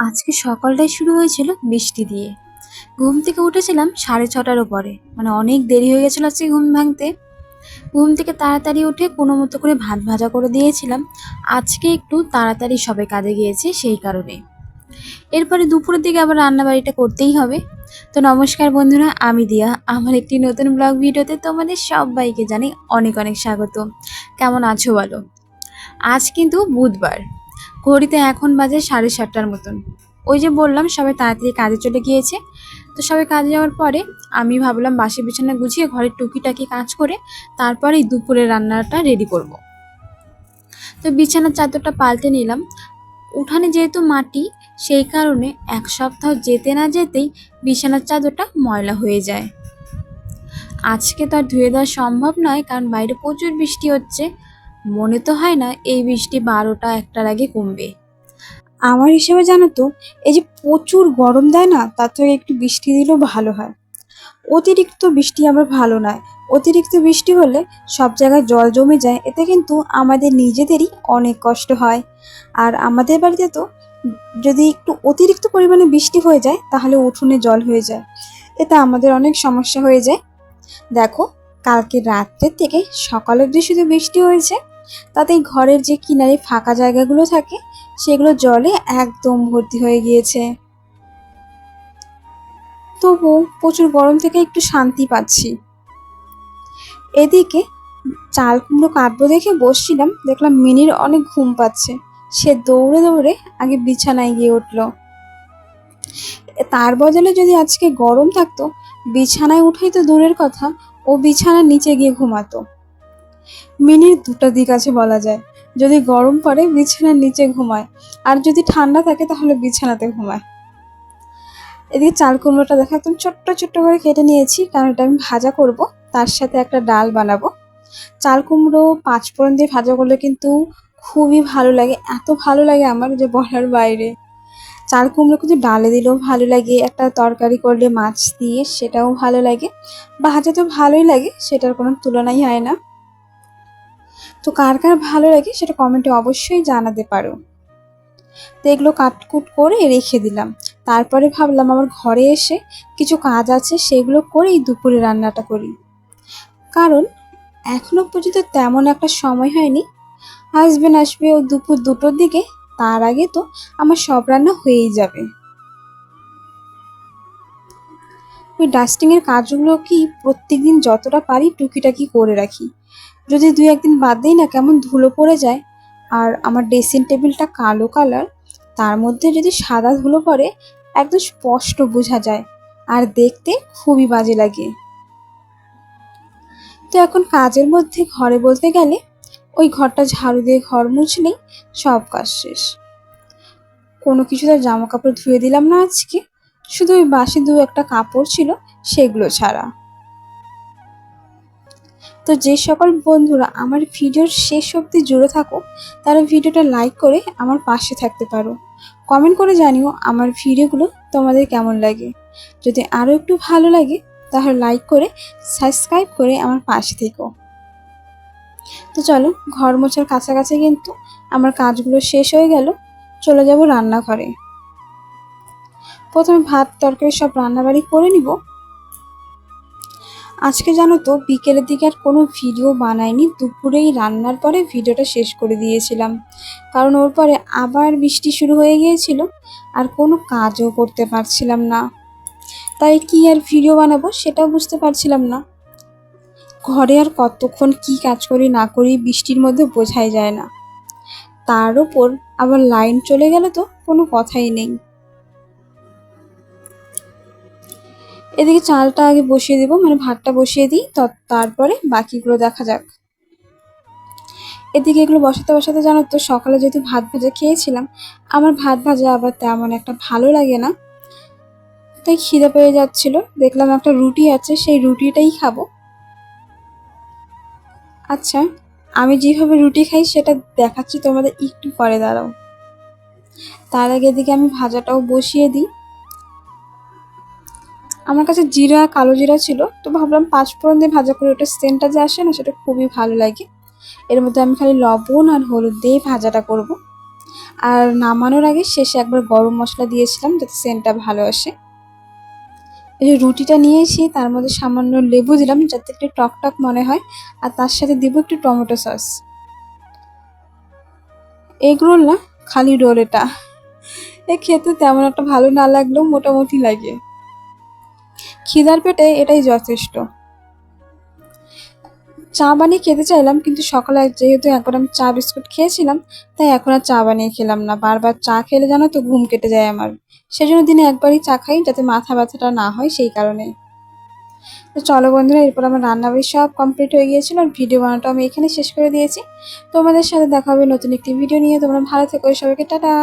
আজকে সকালটাই শুরু হয়েছিল বৃষ্টি দিয়ে। ঘুম থেকে উঠেছিলাম সাড়ে ছটার পরে মানে অনেক দেরি হয়ে গেছিল আজকে ঘুম ভাঙতে। ঘুম থেকে তাড়াতাড়ি উঠে কোনো মতো করে ভাত ভাজা করে দিয়েছিলাম। আজকে একটু তাড়াতাড়ি সবে কাজে গিয়েছে সেই কারণে। এরপরে দুপুরের দিকে আবার রান্নাবাড়িটা করতেই হবে। তো নমস্কার বন্ধুরা, আমি দিয়া। আমার একটি নতুন ব্লগ ভিডিওতে তোমাদের সবাইকে জানি অনেক অনেক স্বাগত। কেমন আছো বলো? আজ কিন্তু বুধবার। ঘড়িতে এখন বাজে সাড়ে সাতটার মতন। ওই যে বললাম, সবাই তাড়াতাড়ি কাজে চলে গিয়েছে। তো সবাই কাজে যাওয়ার পরে আমি ভাবলাম বাসি বিছানা গুছিয়ে ঘরের টুকিটাকি কাজ করে তারপরেই দুপুরের রান্নাটা রেডি করব। তো বিছানার চাদরটা পাল্টে নিলাম। উঠানে যেহেতু মাটি, সেই কারণে এক সপ্তাহ যেতে না যেতেই বিছানার চাদরটা ময়লা হয়ে যায়। আজকে তো আর ধুয়ে দেওয়া সম্ভব নয়, কারণ বাইরে প্রচুর বৃষ্টি হচ্ছে। মনে তো হয় না এই বৃষ্টি বারোটা একটার আগে কমবে। আমার হিসেবে জানো তো, এই যে প্রচুর গরম দেয় না, তার থেকে একটু বৃষ্টি দিলেও ভালো হয়। অতিরিক্ত বৃষ্টি আমার ভালো নয়। অতিরিক্ত বৃষ্টি হলে সব জায়গায় জল জমে যায়, এতে কিন্তু আমাদের নিজেদেরই অনেক কষ্ট হয়। আর আমাদের বাড়িতে তো যদি একটু অতিরিক্ত পরিমাণে বৃষ্টি হয়ে যায়, তাহলে উঠোনে জল হয়ে যায়। এতে আমাদের অনেক সমস্যা হয়ে যায়। দেখো, কালকে রাত্রের থেকে সকাল অবধি শুধু বৃষ্টি হয়েছে তাতে ঘরের যে কিনারে ফাঁকা জায়গাগুলো থাকে, সেগুলো জলে একদম ভর্তি হয়ে গিয়েছে। তবু প্রচুর গরম থেকে একটু শান্তি পাচ্ছি। এদিকে চাল কুমড়ো কাটবো দেখে বসছিলাম, দেখলাম মিনির অনেক ঘুম পাচ্ছে। সে দৌড়ে দৌড়ে আগে বিছানায় গিয়ে উঠল। তার বদলে যদি আজকে গরম থাকতো, বিছানায় উঠেই তো দূরের কথা, ও বিছানার নিচে গিয়ে ঘুমাতো। মিনির দুটো দিক আছে বলা যায়। যদি গরম পড়ে, বিছানার নিচে ঘুমায়। আর যদি ঠান্ডা থাকে, তাহলে বিছানাতে ঘুমায়। এদিকে চাল কুমড়োটা দেখা, একদম ছোট্ট ছোট্ট করে কেটে নিয়েছি। কারণ এটা আমি ভাজা করব, তার সাথে একটা ডাল বানাবো। চাল কুমড়ো পাঁচ ফোড়ন দিয়ে ভাজা করলে কিন্তু খুবই ভালো লাগে। এত ভালো লাগে আমার, যে বলার বাইরে। চাল কুমড়ো কিন্তু ডালে দিলেও ভালো লাগে। একটা তরকারি করলে মাছ দিয়ে, সেটাও ভালো লাগে। ভাজা তো ভালোই লাগে, সেটার কোনো তুলনাই হয় না। তো কার কার ভালো লাগে সেটা কমেন্টে অবশ্যই জানাতে পারো। তো এগুলো কাটকুট করে রেখে দিলাম। তারপরে ভাবলাম আমার ঘরে এসে কিছু কাজ আছে সেগুলো করেই দুপুরে রান্নাটা করি। কারণ এখনও পর্যন্ত তেমন একটা সময় হয়নি। হাজবেন্ড আসবে ও দুপুর দুটোর দিকে, তার আগে তো আমার সব রান্না হয়েই যাবে। ওই ডাস্টিংয়ের কাজগুলো কি প্রত্যেকদিন যতটা পারি টুকিটাকি করে রাখি। যদি দুই একদিন বাদ দিই না, কেমন ধুলো পড়ে যায়? আর আমার ড্রেসিং টেবিলটা কালো কালার তার মধ্যে যদি সাদা ধুলো পড়ে, একদম স্পষ্ট বোঝা যায়। আর দেখতে খুবই বাজে লাগে। তো এখন কাজের মধ্যে ঘরে বলতে গেলে, ওই ঘরটা ঝাড়ু দিয়ে ঘর মুছলেই সব কাজ শেষ। কোনো কিছু তার জামা কাপড় ধুয়ে দিলাম না আজকে। শুধু ওই বাসি দু একটা কাপড় ছিল, সেগুলো ছাড়া। তো যে সকল বন্ধুরা আমার ভিডিওর শেষ অবধি জুড়ে থাকো তারা ভিডিওটা লাইক করে আমার পাশে থাকতে পারো। কমেন্ট করে জানিও আমার ভিডিওগুলো তোমাদের কেমন লাগে। যদি আরও একটু ভালো লাগে, তাহলে লাইক করে সাবস্ক্রাইব করে আমার পাশে থেকো। তো চলো, ঘর মোছার কাছাকাছি কিন্তু আমার কাজগুলো শেষ হয়ে গেল, চলে যাব রান্নাঘরে। প্রথমে ভাত, তরকারি সব রান্নাবাড়ি করে নিব। আজকে জানো তো বিকেলের দিকে আর কোনো ভিডিও বানাইনি, দুপুরেই রান্নার পরে ভিডিওটা শেষ করে দিয়েছিলাম। কারণ ওর পরে আবার বৃষ্টি শুরু হয়ে গিয়েছিল, আর কোনো কাজও করতে পারছিলাম না। তাই কি আর ভিডিও বানাবো সেটাও বুঝতে পারছিলাম না। ঘরে আর কতক্ষণ কি কাজ করি না করি বৃষ্টির মধ্যে বোঝাই যায় না। তার ওপর আবার লাইন চলে গেলে তো, কোনো কথাই নেই। এদিকে চালটা আগে বসিয়ে দেবো মানে ভাতটা বসিয়ে দিই, ত- তারপরে বাকিগুলো দেখা যাক। এদিকে এগুলো বসাতে বসাতে জানো তো, সকালে যেহেতু ভাত ভাজা খেয়েছিলাম, আমার ভাত ভাজা আবার তেমন একটা ভালো লাগে না। তাই খিদে পেয়ে যাচ্ছিল, দেখলাম একটা রুটি আছে, সেই রুটিটাই খাব। আচ্ছা আমি যেভাবে রুটি খাই সেটা দেখাচ্ছি তোমাদের একটু পরে, দাঁড়াও। তার আগে এদিকে আমি ভাজাটাও বসিয়ে দিই। আমার কাছে জিরা, কালো জিরা ছিল, তো ভাবলাম পাঁচ ফোড়ন দিয়ে ভাজা করে ওটা সেন্টটা যে আসে না, সেটা খুবই ভালো লাগে। এর মধ্যে আমি খালি লবণ আর হলুদ দিয়ে ভাজাটা করব। আর নামানোর আগে শেষে একবার গরম মশলা দিয়েছিলাম যাতে সেন্টটা ভালো আসে। এই যে রুটিটা নিয়েছি, তার মধ্যে সামান্য লেবু দিলাম যাতে একটু টক টক মনে হয়, আর তার সাথে দিব একটু টমেটো সস। এগ রোল না, খালি রোল এটা এ খেতে তেমন একটা ভালো না লাগলেও মোটামুটি লাগে। খিদার পেটে এটাই যথেষ্ট। চা বানিয়ে খেতে চাইলাম, কিন্তু সকালে যেহেতু একবার আমি চা বিস্কুট খেয়েছিলাম, তাই এখন আর চা বানিয়ে খেলাম না। বারবার চা খেলে জানো তো ঘুম কেটে যায় আমার। সেজন্য দিনে একবারই চা খাই, যাতে মাথা ব্যথাটা না হয় সেই কারণে। তো চলো বন্ধুরা, এরপর আমার রান্নাবাড়ি সব কমপ্লিট হয়ে গিয়েছিল আর ভিডিও বানানোটা আমি এখানে শেষ করে দিয়েছি। তোমাদের সাথে দেখা হবে নতুন একটি ভিডিও নিয়ে। তোমরা ভালো থেকো, সবাইকে টাটা।